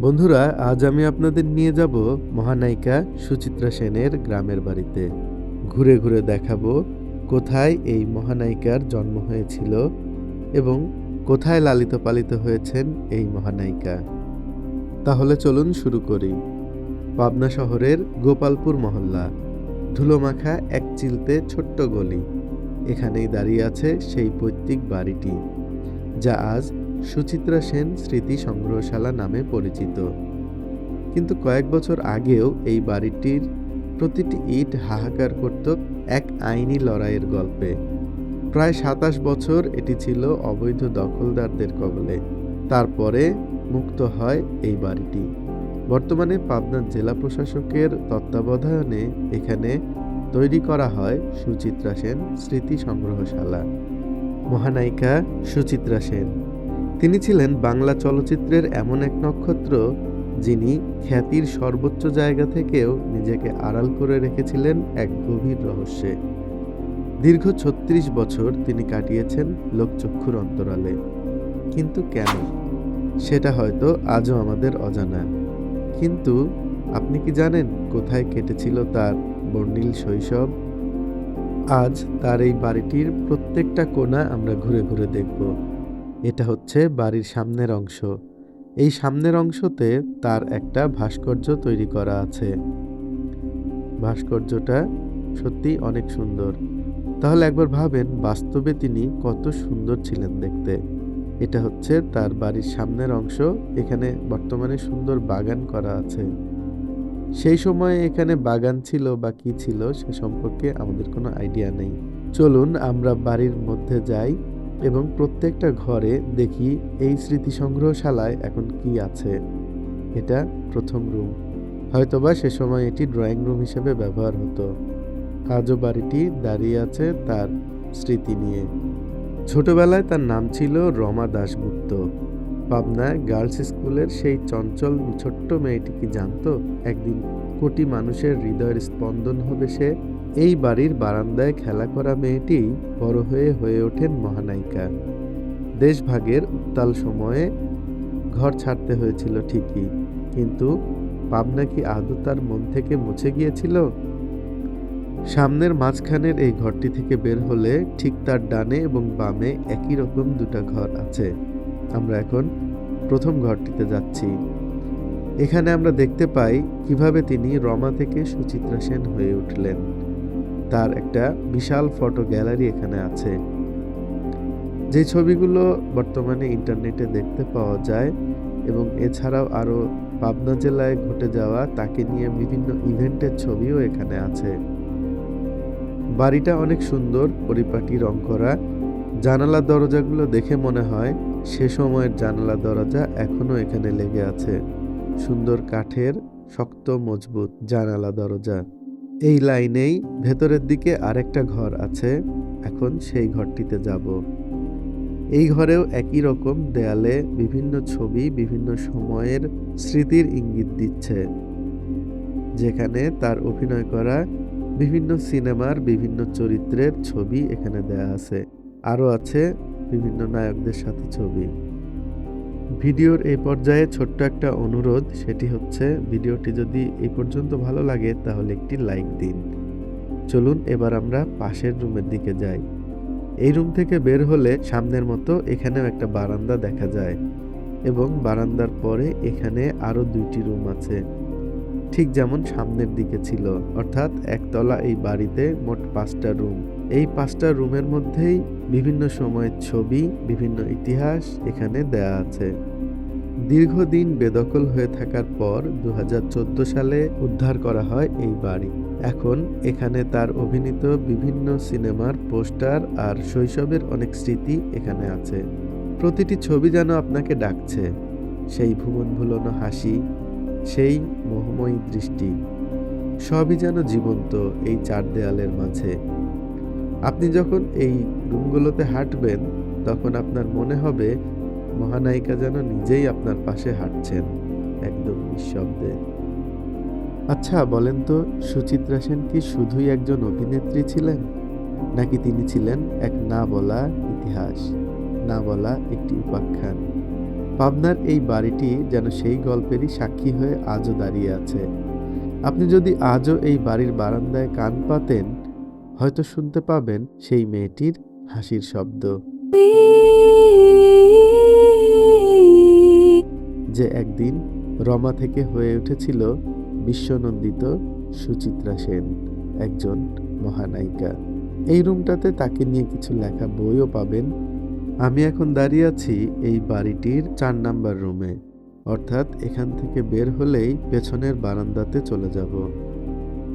বন্ধুরা, আজ আমি আপনাদের নিয়ে যাব মহানায়িকা সুচিত্রা সেনের গ্রামের বাড়িতে। ঘুরে ঘুরে দেখাবো কোথায় এই মহানায়িকার জন্ম হয়েছিল এবং কোথায় লালিত পালিত হয়েছেন এই মহানায়িকা। তাহলে চলুন শুরু করি। পাবনা শহরের গোপালপুর মহল্লা, ধুলোমাখা এক চিলতে ছোট্ট গলি। এখানেই দাঁড়িয়ে আছে সেই পৈতৃক বাড়িটি, যা আজ সুচিত্রা সেন স্মৃতি সংগ্রহশালা নামে পরিচিত। কিন্তু কয়েক বছর আগেও এই বাড়িটির প্রতিটি ইট হাহাকার করত এক আইনি লড়াইয়ের গল্পে। প্রায় সাতাশ বছর এটি ছিল অবৈধ দখলদারদের কবলে। তারপরে মুক্ত হয় এই বাড়িটি। বর্তমানে পাবনা জেলা প্রশাসকের তত্ত্বাবধানে এখানে তৈরি করা হয় সুচিত্রা সেন স্মৃতি সংগ্রহশালা। মহানায়িকা সুচিত্রা সেন। তিনি ছিলেন বাংলা চলচ্চিত্রের এমন এক নক্ষত্র যিনি খ্যাতির সর্বোচ্চ জায়গা থেকেও নিজেকে আড়াল করে রেখেছিলেন এক গভীর রহস্যে। দীর্ঘ ছত্রিশ বছর তিনি কাটিয়েছেন লোকচক্ষুর অন্তরালে। কিন্তু কেন? সেটা হয়তো আজও আমাদের অজানা। কিন্তু আপনি কি জানেন কোথায় কেটেছিল তার বর্ণিল শৈশব? আজ তার এই বাড়িটির প্রত্যেকটা কোণা আমরা ঘুরে ঘুরে দেখব। এটা হচ্ছে বাড়ির সামনের অংশ। এই সামনের অংশতে তার একটা ভাস্কর্য তৈরি করা আছে। ভাস্কর্যটা সত্যি অনেক সুন্দর। তাহলে একবার ভাবেন বাস্তবে তিনি কত সুন্দর ছিলেন দেখতে। এটা হচ্ছে তার বাড়ির সামনের অংশ, এখানে বর্তমানে সুন্দর বাগান করা আছে। সেই সময়ে এখানে বাগান ছিল বা কি ছিল সে সম্পর্কে আমাদের কোনো আইডিয়া নেই। চলুন আমরা বাড়ির মধ্যে যাই। এবং প্রত্যেকটা ঘরে দেখি এই স্মৃতি সংগ্রহশালায় এখন কি আছে। এটা প্রথম রুম হয়তোবা সে সময় এটি ড্রয়িং রুম হিসেবে ব্যবহার হতো। আজও বাড়িটি দাঁড়িয়ে আছে তার স্মৃতি নিয়ে। ছোটবেলায় তার নাম ছিল রমা দাশগুপ্ত। পাবনায় গার্লস স্কুলের সেই চঞ্চল ছোট্ট মেয়েটি কি জানতো? একদিন কোটি মানুষের হৃদয়ের স্পন্দন হবে সে এই বাড়ির বারান্দায় খেলা করা মেয়েটি বড় হয়ে হয়ে ওঠেন মহানায়িকা। দেশভাগের উত্তাল সময়ে ঘর ছাড়তে হয়েছিল ঠিকই, কিন্তু পাবনা কি আদৌ তার মন থেকে মুছে গিয়েছিল? সামনের মাঝখানের এই ঘরটি থেকে বের হলে ঠিক তার ডানে এবং বামে একই রকম দুটা ঘর আছে। আমরা এখন প্রথম ঘরটিতে যাচ্ছি। এখানে আমরা দেখতে পাই কীভাবে তিনি রমা থেকে সুচিত্রা সেন হয়ে উঠলেন। তার একটা বিশাল ফটো গ্যালারি এখানে আছে। যে ছবিগুলো বর্তমানে ইন্টারনেটে দেখতে পাওয়া যায় এবং এছাড়াও আরও পাবনা জেলায় ঘটে যাওয়া তাকে নিয়ে বিভিন্ন ইভেন্টের ছবিও এখানে আছে। বাড়িটা অনেক সুন্দর, পরিপাটি, রং করা। জানালা দরজাগুলো দেখে মনে হয় সে সময়ের জানালা দরজা এখনও এখানে লেগে আছে। সুন্দর কাঠের, শক্ত, মজবুত জানালা দরজা। এই লাইনেই ভেতরের দিকে আরেকটা ঘর আছে, এখন সেই ঘরটিতে যাব। এই ঘরেও একই রকম দেয়ালে বিভিন্ন ছবি বিভিন্ন সময়ের স্মৃতির ইঙ্গিত দিচ্ছে। যেখানে তার অভিনয় করা বিভিন্ন সিনেমার বিভিন্ন চরিত্রের ছবি এখানে দেয়া আছে। আরও আছে বিভিন্ন নায়কদের সাথে ছবি। ভিডিওর এই পর্যায়ে ছোট্ট একটা অনুরোধ, সেটি হচ্ছে ভিডিওটি যদি এই পর্যন্ত ভালো লাগে, তাহলে একটি লাইক দিন। চলুন এবার আমরা পাশের রুমের দিকে যাই। এই রুম থেকে বের হলে সামনের মতো এখানেও একটা বারান্দা দেখা যায় এবং বারান্দার পরে এখানে আরও দুইটি রুম আছে। ঠিক যেমন সামনের দিকে ছিল, অর্থাৎ একতলা এই বাড়িতে মোট পাঁচটা রুম। এই পাঁচটা রুমের মধ্যেই বিভিন্ন সময়ের ছবি, বিভিন্ন ইতিহাস এখানে দেয়া আছে। দীর্ঘদিন বেদখল হয়ে থাকার পর দুহাজার চোদ্দ সালে উদ্ধার করা হয় এই বাড়ি। এখন এখানে তার অভিনীত বিভিন্ন সিনেমার পোস্টার আর শৈশবের অনেক স্মৃতি এখানে আছে। প্রতিটি ছবি যেন আপনাকে ডাকছে। সেই ভুবন ভুলনো হাসি সেই মোহময়ী দৃষ্টি। সবই যেন জীবন্ত এই চার দেয়ালের মাঝে। আপনি যখন এই রুমগুলোতে হাঁটবেন, তখন আপনার মনে হবে মহানায়িকা যেন নিজেই আপনার পাশে হাঁটছেন, একদম নিঃশব্দে। আচ্ছা বলেন তো, সুচিত্রা সেন কি শুধুই একজন অভিনেত্রী ছিলেন? নাকি তিনি ছিলেন এক না বলা ইতিহাস, না বলা একটি উপাখ্যান? পাবনার এই বাড়িটি যেন সেই গল্পেরই সাক্ষী হয়ে আজও দাঁড়িয়ে আছে। আপনি যদি আজও এই বাড়ির বারান্দায় কান পাতেন, হয়তো শুনতে পাবেন সেই মেয়েটির হাসির শব্দ। যে একদিন রমা থেকে হয়ে উঠেছিল বিশ্বনন্দিত সুচিত্রা সেন, একজন মহানায়িকা। এই রুমটাতে তাকে নিয়ে কিছু লেখা বইও পাবেন আমি এখন দাঁড়িয়ে আছি এই বাড়িটির চার নাম্বার রুমে। অর্থাৎ এখান থেকে বের হলেই পেছনের বারান্দাতে চলে যাব।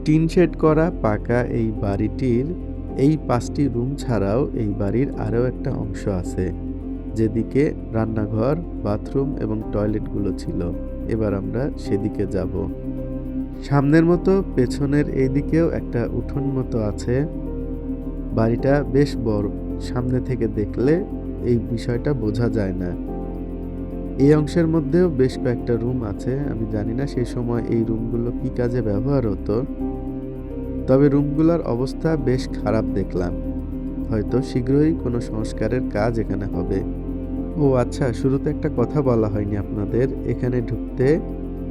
টিন শেড করা পাকা এই বাড়িটির এই পাঁচটি রুম ছাড়াও এই বাড়ির আরও একটা অংশ আছে, যেদিকে রান্নাঘর, বাথরুম এবং টয়লেটগুলো ছিল। এবার আমরা সেদিকে যাব। সামনের মতো পেছনের এই দিকেও একটা উঠোন মতো আছে। বাড়িটা বেশ বড়। সামনে থেকে দেখলে এই বিষয়টা বোঝা যায় না। এই অংশের মধ্যেও বেশ কয়েকটা রুম আছে, আমি জানি না সেই সময় এই রুমগুলো কি কাজে ব্যবহার হতো। তবে রুমগুলোর অবস্থা বেশ খারাপ দেখলাম। হয়তো শীঘ্রই কোনো সংস্কারের কাজ এখানে হবে। ও আচ্ছা শুরুতে একটা কথা বলা হয়নি আপনাদের। এখানে ঢুকতে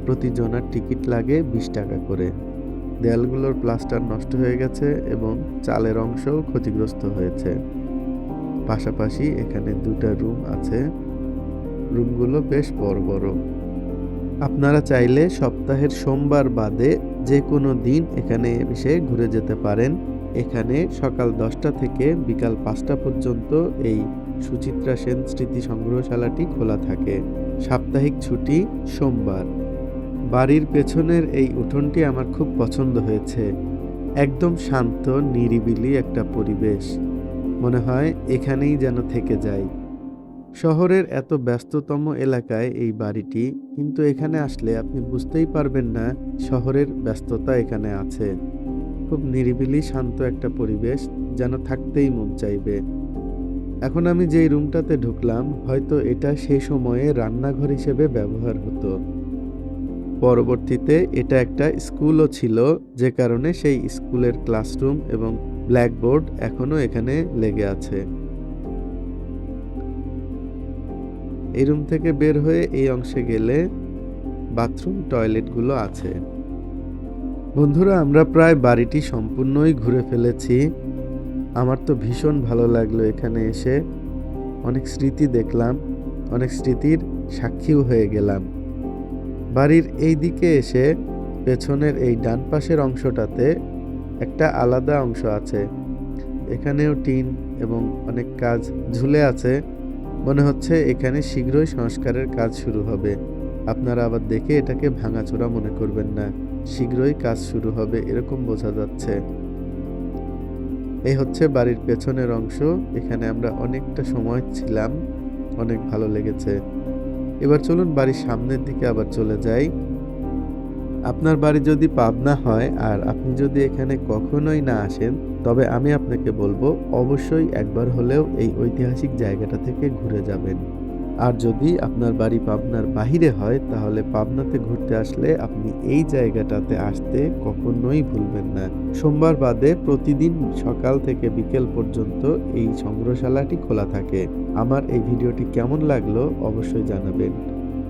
প্রতি জনার টিকিট লাগে বিশ টাকা করে। দেয়ালগুলোর প্লাস্টার নষ্ট হয়ে গেছে এবং চালের অংশও ক্ষতিগ্রস্ত হয়েছে। পাশাপাশি এখানে দুটা রুম আছে। রুমগুলো বেশ বড় বড়। আপনারা চাইলে সপ্তাহের সোমবার বাদে যে কোনো দিন এখানে এসে ঘুরে যেতে পারেন। এখানে সকাল দশটা থেকে বিকাল পাঁচটা পর্যন্ত এই সুচিত্রা সেন স্মৃতি সংগ্রহশালাটি খোলা থাকে। সাপ্তাহিক ছুটি সোমবার। বাড়ির পেছনের এই উঠোনটি আমার খুব পছন্দ হয়েছে। একদম শান্ত, নিরিবিলি একটা পরিবেশ। মনে হয় এখানেই যেন থেকে যাই শহরের এত ব্যস্ততম এলাকায় এই বাড়িটি, কিন্তু এখানে আসলে আপনি বুঝতেই পারবেন না শহরের ব্যস্ততা এখানে আছে। খুব নিরিবিলি, শান্ত একটা পরিবেশ যেন থাকতেই মন চাইবে। এখন আমি যেই রুমটাতে ঢুকলাম, হয়তো এটা সেই সময়ে রান্নাঘর হিসেবে ব্যবহার হতো। পরবর্তীতে এটা একটা স্কুলও ছিল, যে কারণে সেই স্কুলের ক্লাসরুম এবং ব্ল্যাকবোর্ড এখনও এখানে লেগে আছে। এই রুম থেকে বের হয়ে এই অংশে গেলে বাথরুম টয়লেটগুলো আছে। বন্ধুরা, আমরা প্রায় বাড়িটি সম্পূর্ণই ঘুরে ফেলেছি। আমার তো ভীষণ ভালো লাগল এখানে এসে। অনেক স্মৃতি দেখলাম, অনেক স্মৃতির সাক্ষীও হয়ে গেলাম। বাড়ির এই দিকে এসে পেছনের এই ডান পাশের অংশটাতে একটা আলাদা অংশ আছে। এখানেও টিন এবং অনেক কাজ ঝুলে আছে। মনে হচ্ছে এখানে শীঘ্রই সংস্কারের কাজ শুরু হবে। আপনারা আবার দেখে এটাকে ভাঙাচোরা মনে করবেন না। শীঘ্রই কাজ শুরু হবে এরকম বোঝা যাচ্ছে। এই হচ্ছে বাড়ির পেছনের অংশ। এখানে আমরা অনেকটা সময় ছিলাম। অনেক ভালো লেগেছে। এবার চলুন বাড়ির সামনের দিকে আবার চলে যাই। আপনার বাড়ি যদি পাবনা হয় আর আপনি যদি এখানে কখনোই না আসেন, তবে আমি আপনাকে বলব অবশ্যই একবার হলেও এই ঐতিহাসিক জায়গাটা থেকে ঘুরে যাবেন। আর যদি আপনার বাড়ি পাবনার বাহিরে হয়, তাহলে পাবনাতে ঘুরতে আসলে আপনি এই জায়গাটাতে আসতে কখনোই ভুলবেন না। সোমবার বাদে প্রতিদিন সকাল থেকে বিকেল পর্যন্ত এই সংগ্রহশালাটি খোলা থাকে। আমার এই ভিডিওটি কেমন লাগল অবশ্যই জানাবেন।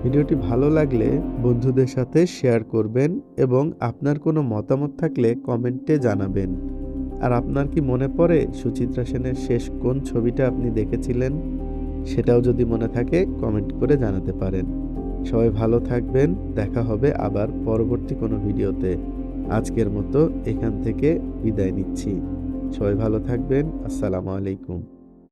ভিডিওটি ভালো লাগলে বন্ধুদের সাথে শেয়ার করবেন এবং আপনার কোনো মতামত থাকলে কমেন্টে জানাবেন। আর আপনার কি মনে পড়ে সুচিত্রা সেনের শেষ কোন ছবিটা আপনি দেখেছিলেন? সেটাও যদি মনে থাকে কমেন্ট করে জানাতে পারেন। সবাই ভালো থাকবেন, দেখা হবে আবার পরবর্তী কোনো ভিডিওতে। আজকের মতো এখান থেকে বিদায় নিচ্ছি। সবাই ভালো থাকবেন, আসসালামু আলাইকুম।